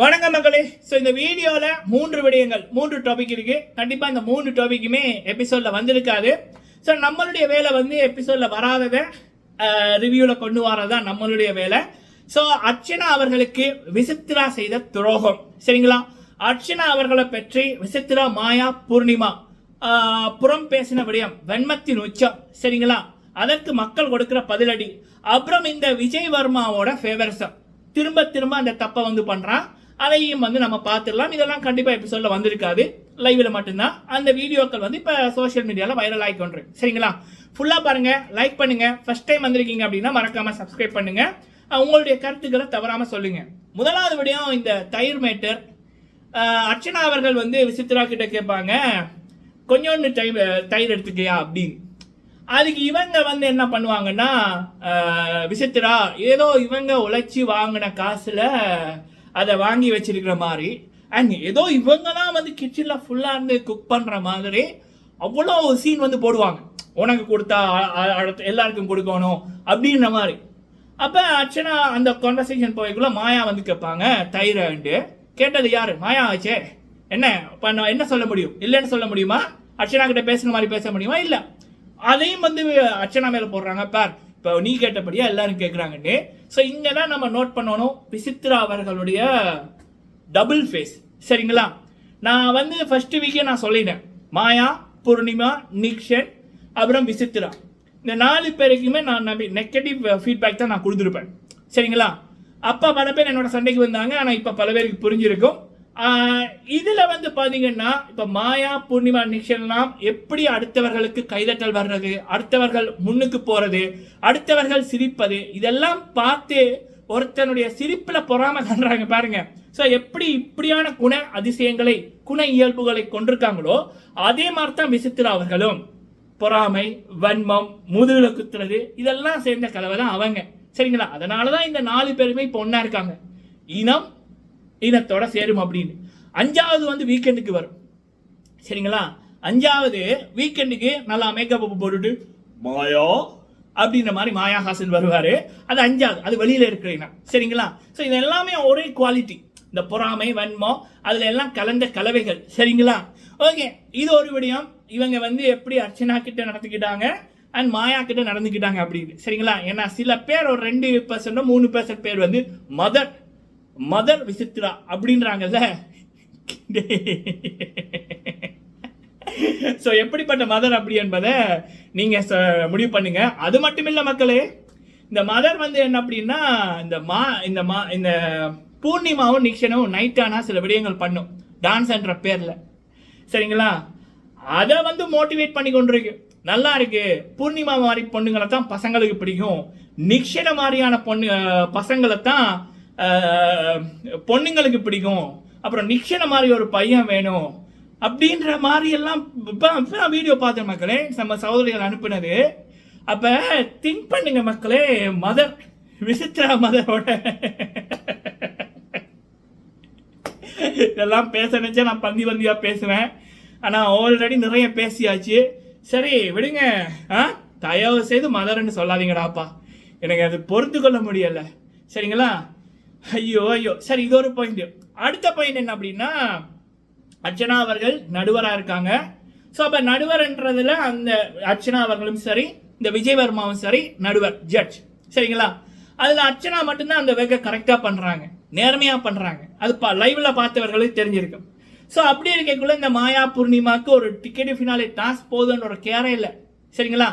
வணக்கம் மக்களே. ஸோ இந்த வீடியோவில் மூன்று விடயங்கள் மூன்று டாபிக் இருக்குது கண்டிப்பாக இந்த மூணு டாபிக்குமே எபிசோடில் வந்திருக்காது. ஸோ நம்மளுடைய வேலை வந்து எபிசோடில் வராததை ரிவ்யூவில் கொண்டு வரதா நம்மளுடைய வேலை. ஸோ அர்ச்சனா அவர்களுக்கு விசித்ரா செய்த துரோகம். சரிங்களா? அர்ச்சனா அவர்களை பற்றி விசித்ரா மாயா பூர்ணிமா புறம் பேசின விடயம் வெண்மத்தின் உச்சம். சரிங்களா? அதற்கு மக்கள் கொடுக்குற பதிலடி. அப்புறம் இந்த விஜய் வர்மாவோட ஃபேவரசம் திரும்ப திரும்ப அந்த தப்பை வந்து பண்ணுறான் அதையும் வந்து நம்ம பார்த்துடலாம். இதெல்லாம் கண்டிப்பாக எபிசோடில் வந்திருக்காது. லைவில் மட்டும்தான். அந்த வீடியோக்கள் வந்து இப்போ சோஷியல் மீடியாவில் வைரல் ஆகி கொண்டிருக்கு. சரிங்களா? ஃபுல்லாக பாருங்கள் லைக் பண்ணுங்கள் ஃபர்ஸ்ட் டைம் வந்திருக்கீங்க அப்படின்னா மறக்காமல் சப்ஸ்கிரைப் பண்ணுங்கள் உங்களுடைய கருத்துக்களை தவறாமல் சொல்லுங்கள் முதலாவது விடயம் இந்த தயிர் மேட்டர். அர்ச்சனா அவர்கள் வந்து விசித்ரா கிட்ட கேட்பாங்க கொஞ்சோண்டு டை தயிர் எடுத்துக்கியா? அப்படின்னு. அதுக்கு இவங்க வந்து என்ன பண்ணுவாங்கன்னா விசித்ரா ஏதோ இவங்க உழைச்சி வாங்கின காசில் அதை வாங்கி வச்சிருக்கிற மாதிரி. அண்ட் ஏதோ இவங்கெல்லாம் வந்து கிச்சனில் ஃபுல்லாக இருந்து குக் பண்ணுற மாதிரி அவ்வளோ ஒரு சீன் வந்து போடுவாங்க. உனக்கு கொடுத்தா அ- அடுத்த எல்லாருக்கும் கொடுக்கணும் அப்படின்ற மாதிரி. அப்போ அர்ச்சனா அந்த கான்வர்சேஷன் போய்க்குள்ள மாயா வந்து கேட்பாங்க தயிரண்டு கேட்டது யார்? மாயா ஆச்சே. என்ன பண்ண என்ன சொல்ல முடியும்? இல்லைன்னு சொல்ல முடியுமா? அர்ச்சனா கிட்ட பேசுகிற மாதிரி பேச முடியுமா? இல்லை. அதையும் வந்து அர்ச்சனா மேலே போடுறாங்க பார் இப்போ நீ கேட்டபடியா எல்லாரும் கேட்குறாங்கன்னு ஸோ இங்கே தான் நம்ம நோட் பண்ணணும் விசித்ரா அவர்களுடைய டபுள் ஃபேஸ் சரிங்களா? நான் வந்து ஃபர்ஸ்ட் வீக்கே நான் சொல்லிட்டேன். மாயா பூர்ணிமா நிக்ஷன் அப்புறம் விசித்ரா இந்த நாலு பேருக்குமே நான் நம்பி நெகட்டிவ் ஃபீட்பேக் தான் நான் கொடுத்துருப்பேன். சரிங்களா? அப்பா பல பேர் என்னோட சண்டைக்கு வந்தாங்க. ஆனால் இப்போ பல பேருக்கு புரிஞ்சிருக்கும். இதில் வந்து பார்த்தீங்கன்னா இப்போ மாயா பூர்ணிமா நிகழ்ச்சிகள்லாம் எப்படி அடுத்தவர்களுக்கு கைதட்டல் வர்றது அடுத்தவர்கள் முன்னுக்கு போகிறது அடுத்தவர்கள் சிரிப்பது இதெல்லாம் பார்த்து ஒருத்தனுடைய சிரிப்பில் பொறாம பண்ணுறாங்க பாருங்க. ஸோ எப்படி இப்படியான குண அதிசயங்களை குண இயல்புகளை கொண்டிருக்காங்களோ அதே மாதிரி தான் விசித்திரா அவர்களும். பொறாமை வன்மம் முதுகில் குத்துறது இதெல்லாம் சேர்ந்த கலவை தான் அவங்க. சரிங்களா? அதனால தான் இந்த நாலு பேருமே இப்போ ஒன்றா இருக்காங்க. இனம் இனத்தோட சேரும் அப்படின்னு. அஞ்சாவது வந்து வீக்கெண்டுக்கு வரும். சரிங்களா? அஞ்சாவது வீக்கெண்டுக்கு நல்லா மேக்கப் போட்டுட்டு மாயா அப்படின்ற மாதிரி மாயாஹாசன் வருவார். அது அஞ்சாவது அது வெளியில் இருக்கிற இனம். சரிங்களா? ஸோ இது எல்லாமே ஒரே குவாலிட்டி இந்த பொறாமை வன்மம் அதில் எல்லாம் கலந்த கலவைகள். சரிங்களா? ஓகே இது ஒரு விடயம். இவங்க வந்து எப்படி அர்ச்சனா கிட்ட நடந்துக்கிட்டாங்க அண்ட் மாயா கிட்ட நடந்துக்கிட்டாங்க அப்படின்னு. சரிங்களா? ஏன்னா சில பேர் ஒரு ரெண்டு பர்சன்டோ மூணு பர்சன்ட் பேர் வந்து மதர் மதர் விசித்ரா அப்படின்றாங்கல்ல? ஸோ எப்படிப்பட்ட மதர் அப்படி என்பதை நீங்கள் ச- முடிவு பண்ணுங்க. அது மட்டும் இல்லை மக்களே இந்த மதர் வந்து என்ன அப்படின்னா இந்த மா இந்த மா இந்த பூர்ணிமாவும் நிக்ஷனும் நைட் சில விடயங்கள் பண்ணும். டான்ஸ் என்ற பேரில். சரிங்களா? அதை வந்து மோட்டிவேட் பண்ணி கொண்டிருக்கு. நல்லா இருக்கு. பூர்ணிமா மாதிரி பொண்ணுங்களை தான் பசங்களுக்கு பிடிக்கும். நிக்ஷன மாதிரியான பொண்ணு பசங்களை தான் பொண்ணுங்களுக்கு பிடிக்கும். அப்புறம் நிக்ஷன மாதிரி ஒரு பையன் வேணும். அப்படின்ற மாதிரி எல்லாம் இப்போ நான் வீடியோ பார்த்தேன் மக்களே. நம்ம சகோதரிகள் அனுப்புனது. அப்ப திங்க் பண்ணுங்க மக்களே மதர் விசித்ரா மதரோட இதெல்லாம் பேச நினைச்சா நான் பந்தி பந்தியா பேசுவேன். ஆனா ஆல்ரெடி நிறைய பேசியாச்சு. சரி விடுங்க. ஆ? தயவு செய்து மதர்ன்னு சொல்லாதீங்கடாப்பா. எனக்கு அது பொறுத்து கொள்ள முடியல. சரிங்களா? ஐயோ ஐயோ. சரி இது ஒரு பாயிண்ட் அடுத்த பாயிண்ட் என்ன அப்படின்னா அர்ச்சனா அவர்கள் நடுவராக இருக்காங்க. ஸோ அப்போ நடுவர்ன்றதுல அந்த அர்ச்சனா அவர்களும் சரி இந்த விஜயவர்மாவும் சரி நடுவர் ஜட்ஜ் சரிங்களா? அதில் அர்ச்சனா மட்டும்தான் அந்த வேக கரெக்டாக பண்ணுறாங்க நேர்மையாக பண்ணுறாங்க அது பா லைவ்ல பார்த்தவர்களுக்கு தெரிஞ்சிருக்கும். ஸோ அப்படி இருக்கக்குள்ள இந்த மாயா பூர்ணிமாவுக்கு ஒரு டிக்கெட் ஃபினாலே டாஸ் போதுன்ற ஒரு கேரே இல்லை. சரிங்களா?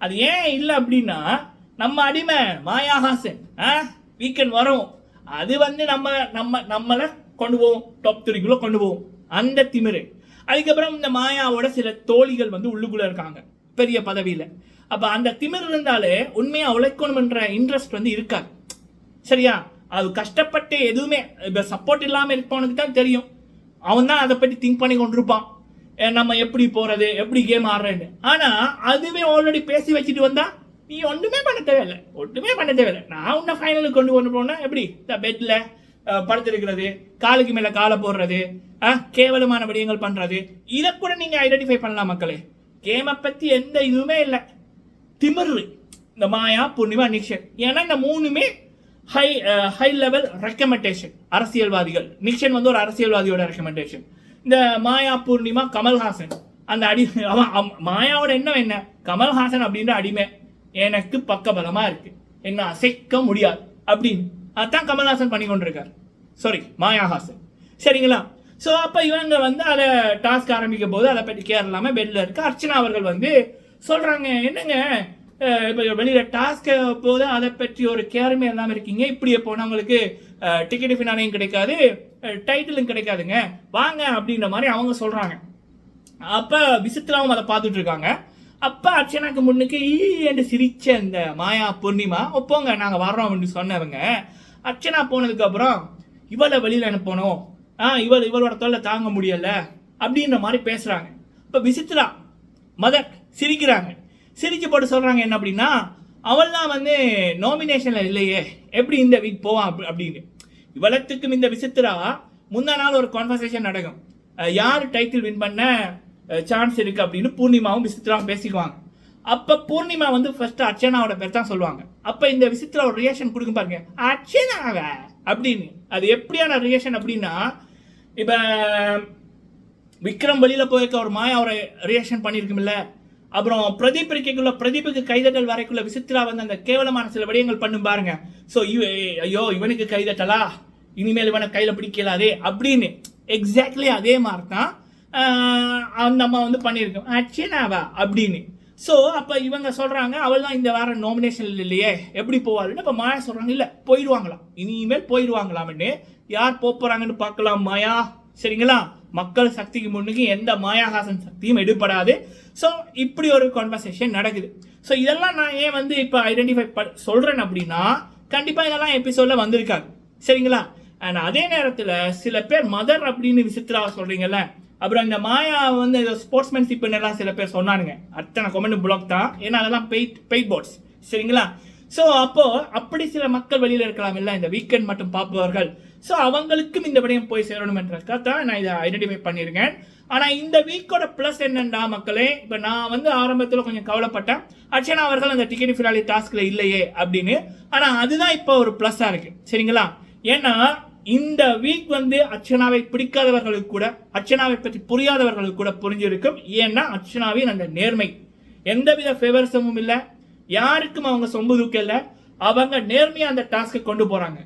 அது ஏன் இல்லை அப்படின்னா நம்ம அடிமை மாயாஹாசன் ஆ? வீக்கெண்ட் வரும். அது வந்து நம்ம நம்ம நம்மளை கொண்டு போவோம் டாப் த்ரீக்குள்ள கொண்டு போவோம் அந்த திமிரு. அதுக்கப்புறம் இந்த மாயாவோட சில தோழிகள் வந்து உள்ளுக்குள்ள இருக்காங்க. பெரிய பதவியில். அப்போ அந்த திமிர் இருந்தாலே உண்மையாக உழைக்கணும்ன்ற இன்ட்ரெஸ்ட் வந்து இருக்காது. சரியா? அது கஷ்டப்பட்டு எதுவுமே இப்போ சப்போர்ட் இல்லாமல் இருப்பவனுக்கு தான் தெரியும். அவன் தான் அதை பற்றி திங்க் பண்ணி கொண்டிருப்பான். நம்ம எப்படி போகிறது எப்படி கேம் ஆடுறேன்னு. ஆனால் அதுவே ஆல்ரெடி பேசி வச்சுட்டு வந்தால் நீ ஒன்றுமே பண்ண தேவையில்லை. ஒன்றுமே பண்ண தேவையில்லை. நான் உன்னை ஃபைனலுக்கு கொண்டு கொண்டு போனால் எப்படி? இந்த பெட்டில் படுத்திருக்கிறது காலுக்கு மேலே காலை போடுறது கேவலமான விடயங்கள் பண்ணுறது இதை கூட நீங்கள் ஐடென்டிஃபை பண்ணலாம் மக்களே. கேமை பற்றி எந்த இதுவுமே இல்லை. திமிரு. இந்த மாயா பூர்ணிமா நிக்ஷன் ஏன்னா இந்த மூணுமே ஹை ஹை லெவல் ரெக்கமெண்டேஷன் அரசியல்வாதிகள். நிக்ஷன் வந்து ஒரு அரசியல்வாதியோட ரெக்கமெண்டேஷன் இந்த மாயா பூர்ணிமா கமல்ஹாசன். அந்த அடி அவன் அவன் மாயாவோட எண்ணம் என்ன? கமல்ஹாசன் அப்படின்ற அடிமை. எனக்கு பக்கபலமா இருக்கு. என்ன அசைக்க முடியாது. அப்படின்னு. அதான் கமல்ஹாசன் பண்ணி கொண்டிருக்கார். சாரி மாயாஹாசன். சரிங்களா? ஸோ அப்போ இவங்க வந்து அதை டாஸ்க் ஆரம்பிக்கும் போது அதை பற்றி கேர் இல்லாமல் பெட்டில் இருக்க அர்ச்சனா அவர்கள் வந்து சொல்கிறாங்க என்னங்க இப்போ வெளியில் டாஸ்க் போது அதை பற்றி ஒரு கேருமே இல்லாமல் இருக்கீங்க. இப்படியே போனவங்களுக்கு டிக்கெட் ஃபினாலையும் கிடைக்காது டைட்டிலும் கிடைக்காதுங்க. வாங்க அப்படின்ற மாதிரி அவங்க சொல்கிறாங்க அப்போ விசித்ராவும் அதை பார்த்துட்டு இருக்காங்க. அப்போ அர்ச்சனாக்கு முன்னுக்கு ஈ என்று சிரித்த இந்த மாயா பூர்ணிமா ஒப்போங்க நாங்கள் வர்றோம் அப்படின்னு சொன்னவங்க அர்ச்சனா போனதுக்கப்புறம் இவளை வெளியில் அனுப்பணும். ஆ இவள் இவளோட தொல்லை தாங்க முடியல. அப்படின்ற மாதிரி பேசுகிறாங்க இப்போ விசித்ரா மதர் சிரிக்கிறாங்க. சிரிச்சு போட்டு சொல்கிறாங்க என்ன அப்படின்னா அவள்லாம் வந்து நாமினேஷனில் இல்லையே. எப்படி இந்த வீக் போவான் அப்படி- அப்படின்னு. இவ்வளத்துக்கும் இந்த விசித்ரா முந்தா நாள் ஒரு கான்வர்சேஷன் நடக்கும். யார் டைட்டில் வின் பண்ண? சான்ஸ் இருக்கு அப்படின்னு பூர்ணிமாவும் விசித்ராவும் பேசிக்குவாங்க. அப்ப பூர்ணிமா வந்து ஃபர்ஸ்ட் அர்ச்சனாவோட பேர் தான் சொல்லுவாங்க. அப்ப இந்த விசித்ரா ஒரு ரியாக்ஷன் கொடுக்க பாருங்க. அர்ச்சனாவ? அப்படின்னு. அது எப்படியான ரியாக்ஷன் அப்படின்னா இப்ப விக்ரம் வெளியில போயிருக்க ஒரு மாயா ஒரு ரியாக்ஷன் பண்ணியிருக்குமில்ல அப்புறம் பிரதீப் இருக்கைக்குள்ள பிரதீப்புக்கு கைதட்டல் வரைக்குள்ள விசித்ரா வந்து அந்த கேவலமான சில விடயங்கள் பண்ணும் பாருங்க. ஸோ இவ ஐயோ இவனுக்கு கைதட்டலா? இனிமேல் இவனை கையில பிடிக்கலாதே அப்படின்னு. எக்ஸாக்ட்லி அதே மாதிரி தான் அந்த அம்மா வந்து பண்ணியிருக்கோம் அச்சனாவா அப்படின்னு. ஸோ அப்போ இவங்க சொல்கிறாங்க அவள் தான் இந்த வாரம் நாமினேஷன் இல்லையே. எப்படி போவாள்னு? இப்போ மாயா சொல்கிறாங்க இல்லை போயிடுவாங்களாம். இனிமேல் போயிடுவாங்களாம்னு. யார் போகிறாங்கன்னு பார்க்கலாம் மாயா. சரிங்களா? மக்கள் சக்திக்கு முன்னுக்கு எந்த மாயாகாசன் சக்தியும் எடுபடாது. ஸோ இப்படி ஒரு கான்வர்சேஷன் நடக்குது. ஸோ இதெல்லாம் நான் ஏன் வந்து இப்போ ஐடென்டிஃபை ப சொல்கிறேன் அப்படின்னா கண்டிப்பாக இதெல்லாம் எபிசோடில் வந்திருக்காங்க சரிங்களா? அண்ட் அதே நேரத்தில் சில பேர் மதர் அப்படின்னு விசித்திரா சொல்கிறீங்கல்ல அப்புறம் இந்த மாயா வந்து ஸ்போர்ட்ஸ்மேன்ஷிப் எல்லாம் சில பேர் சொன்னானுங்க. அத்தனை கொமெண்ட் பிளாக் தான். ஏன்னா அதெல்லாம் பெயிட் பெயிட் போர்ட்ஸ் சரிங்களா? ஸோ அப்போது அப்படி சில மக்கள் வெளியில் இருக்கலாம் இல்லை இந்த வீக்கெண்ட் மட்டும் பார்ப்பவர்கள். ஸோ அவங்களுக்கும் இந்த விடயம் போய் சேரணுமென்றதுக்காக தான் நான் இதை ஐடென்டிஃபை பண்ணியிருக்கேன். ஆனால் இந்த வீக்கோட ப்ளஸ் என்னென்னா மக்களே இப்போ நான் வந்து ஆரம்பத்தில் கொஞ்சம் கவலைப்பட்டேன். அர்ச்சனா அவர்கள் அந்த டிக்கெட் ஃபிலாலி டாஸ்கில் இல்லையே அப்படின்னு. ஆனால் அதுதான் இப்போ ஒரு ப்ளஸ்ஸாக இருக்குது சரிங்களா? ஏன்னா இந்த வீக் வந்து அர்ச்சனாவை பிடிக்காதவர்களுக்கு கூட அர்ச்சனாவை பற்றி புரியாதவர்களுக்கு கூட புரிஞ்சிருக்கும். ஏன்னா அர்ச்சனாவின் அந்த நேர்மை. எந்தவித ஃபேவரிசமும் இல்லை. யாருக்கும் அவங்க சொம்பு தூக்கல இல்லை அவங்க நேர்மையாக அந்த டாஸ்க்கை கொண்டு போகிறாங்க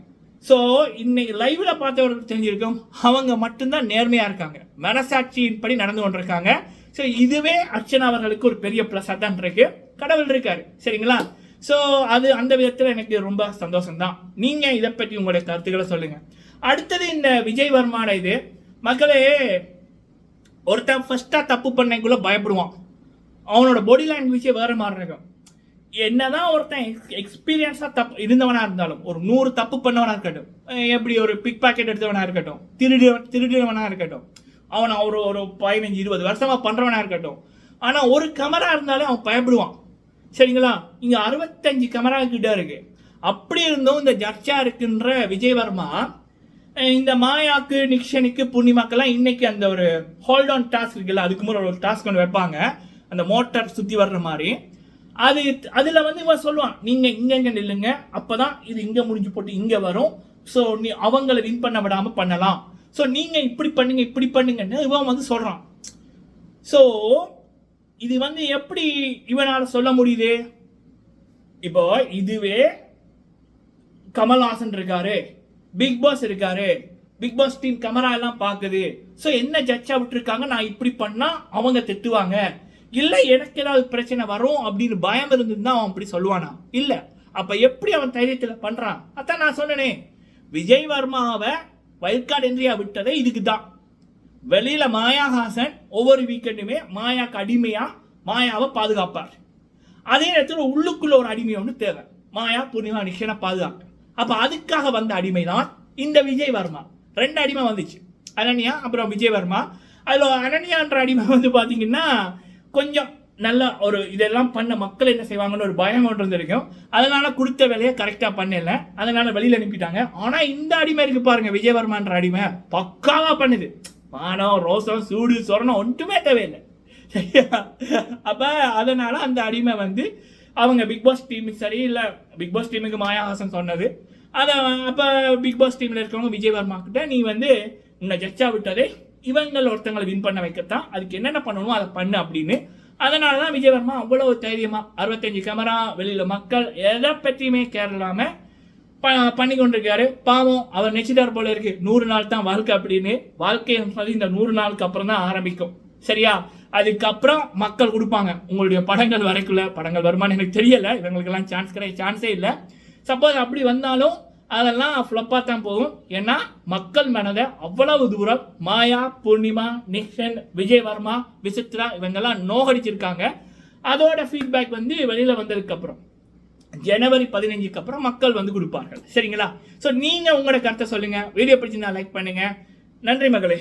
ஸோ இன்னைக்கு லைவில் பார்த்தவர்களுக்கு தெரிஞ்சிருக்கும் அவங்க மட்டும்தான் நேர்மையாக இருக்காங்க. மனசாட்சியின்படி நடந்து கொண்டிருக்காங்க. ஸோ இதுவே அர்ச்சனா அவர்களுக்கு ஒரு பெரிய ப்ளஸ்ஸாக தான் இருக்கு. கடவுள் இருக்காரு. சரிங்களா? ஸோ அது அந்த விதத்தில் எனக்கு ரொம்ப சந்தோஷம் தான் நீங்கள் இதை பற்றி உங்களுடைய கருத்துக்களை சொல்லுங்கள் அடுத்தது இந்த விஜய் வர்மான இது. மக்களே ஒருத்தன் ஃபர்ஸ்ட்டாக தப்பு பண்ணக்குள்ளே பயப்படுவான். அவனோட பாடி லாங்குவேஜே வேறு மாதிரி இருக்கும். என்னதான் ஒருத்தன் எக்ஸ் எக்ஸ்பீரியன்ஸாக தப்பு இருந்தவனாக இருந்தாலும் ஒரு நூறு தப்பு பண்ணவனாக இருக்கட்டும் எப்படி ஒரு பிக் பாக்கெட் எடுத்தவனாக இருக்கட்டும் திருடி திருடினவனாக இருக்கட்டும் அவன் ஒரு ஒரு பதினஞ்சு இருபது வருஷமாக பண்ணுறவனாக இருக்கட்டும். ஆனால் ஒரு கமரா இருந்தாலும் அவன் பயப்படுவான். சரிங்களா? இங்கே அறுபத்தஞ்சு கமரா கிட்ட இருக்குது அப்படி இருந்தும் இந்த ஜர்ச்சா இருக்குன்ற விஜய்வர்மா இந்த மாயாக்கு நிக்ஷனுக்கு பூர்ணிமாக்கெல்லாம் இன்னைக்கு அந்த ஒரு ஹோல்ட் ஆன் டாஸ்க் இருக்குல்ல அதுக்கு முன்னாடி ஒரு டாஸ்க் ஒன்று வைப்பாங்க. அந்த மோட்டார் சுற்றி வர்ற மாதிரி. அது அதில் வந்து இவன் சொல்லுவான் நீங்கள் இங்கே இங்கே நில்லுங்க. அப்போ தான் இது இங்கே முடிஞ்சு போட்டு இங்கே வரும். ஸோ நீ அவங்கள வின் பண்ண விடாமல் பண்ணலாம். ஸோ நீங்கள் இப்படி பண்ணுங்க இப்படி பண்ணுங்கன்னு இவன் வந்து சொல்கிறான் ஸோ இது வந்து எப்படி இவனால் சொல்ல முடியுது? இப்போ இதுவே கமல்ஹாசன் இருக்காரு. பிக் பாஸ் இருக்காரு. பிக் பாஸ் டீம் கேமரா எல்லாம் பார்க்குது. ஸோ என்ன ஜட்ஜா விட்டுருக்காங்க? நான் இப்படி பண்ணா அவங்க திட்டுவாங்க. இல்ல எனக்கு ஏதாவது பிரச்சனை வரும் அப்படின்னு பயம் இருந்ததுன்னா அவன் அப்படி சொல்லுவானா? இல்ல. அப்ப எப்படி அவன் தைரியத்துல பண்றான்? அதான் நான் சொன்னனே. விஜய் வர்மாவை வயல்கார்டு என்ட்ரியா விட்டதே இதுக்கு தான். வெளியில மாயாஹாசன் ஒவ்வொரு வீக்கெண்டுமே மாயாக்கு அடிமையா மாயாவை பாதுகாப்பார். அதே நேரத்தில் உள்ளுக்குள்ள ஒரு அடிமை ஒன்று தேவை. மாயா பூர்ணிமா நிஷனை பாதுகாக்க அப்போ அதுக்காக வந்த அடிமை தான் இந்த விஜய் வர்மா ரெண்டு அடிமை வந்துச்சு. அனன்யா அப்புறம் விஜய் வர்மா அனன்யான்ற அடிமை வந்து பார்த்தீங்கன்னா கொஞ்சம் நல்ல ஒரு இதெல்லாம் பண்ண மக்கள் என்ன செய்வாங்கன்னு ஒரு பயம் ஒன்று இருந்திருக்கும் அதனால் கொடுத்த வேலையை கரெக்டாக பண்ணல. அதனால் வெளியில் அனுப்பிட்டாங்க. ஆனால் இந்த அடிமை இருக்குது பாருங்க விஜயவர்மான்ற அடிமை. பக்காவாக பண்ணுது. மானம் ரோசம் சூடு சொரணம் ஒன்றுமே தேவையில்லை. சரியா? அதனால் அந்த அடிமை வந்து அவங்க பிக் பாஸ் டீமுக்கு சரி இல்லை பிக் பாஸ் டீமுக்கு மாயாஹாசன் சொன்னது. அதை அப்போ பிக் பாஸ் டீமில் இருக்கிறவங்க விஜய் வர்மா கிட்ட நீ வந்து உன்னை ஜட்ஜா விட்டதே இவங்கள் ஒருத்தங்களை வின் பண்ண வைக்கத்தான். அதுக்கு என்னென்ன பண்ணணுமோ அதை பண்ணு அப்படின்னு. அதனால தான் விஜய் வர்மா அவ்வளோ தைரியமாக அறுபத்தஞ்சு கேமரா வெளியில் மக்கள் எதை பற்றியுமே கேரளாமல் ப பண்ணி கொண்டிருக்காரு. பாவம் அவர் நெச்சிட்டார் போல இருக்கு. நூறு நாள் தான் வாழ்க்கை அப்படின்னு. வாழ்க்கை சொல்லி இந்த நூறு நாளுக்கு அப்புறம் தான் ஆரம்பிக்கும். சரியா? அதுக்கப்புறம் மக்கள் கொடுப்பாங்க. உங்களுடைய படங்கள் வரைக்குள்ள படங்கள் வருமானு எனக்கு தெரியல. இவங்களுக்கெல்லாம் சான்ஸ் கிடையாது சான்ஸே இல்லை. சப்போஸ் அப்படி வந்தாலும் அதெல்லாம் ஃப்ளப்பாக தான் போகும். ஏன்னா மக்கள் மனதை அவ்வளவு தூரம் மாயா பூர்ணிமா நிக்ஷன் விஜய் வர்மா விசித்ரா இவங்கெல்லாம் நோகடிச்சிருக்காங்க. அதோட ஃபீட்பேக் வந்து வெளியில் வந்ததுக்கப்புறம் ஜனவரி பதினஞ்சுக்கு அப்புறம் மக்கள் வந்து கொடுப்பார்கள். சரிங்களா? ஸோ நீங்கள் உங்களோட கருத்தை சொல்லுங்கள் வீடியோ பிடிச்சிருந்தா லைக் பண்ணுங்கள் நன்றி மகளே.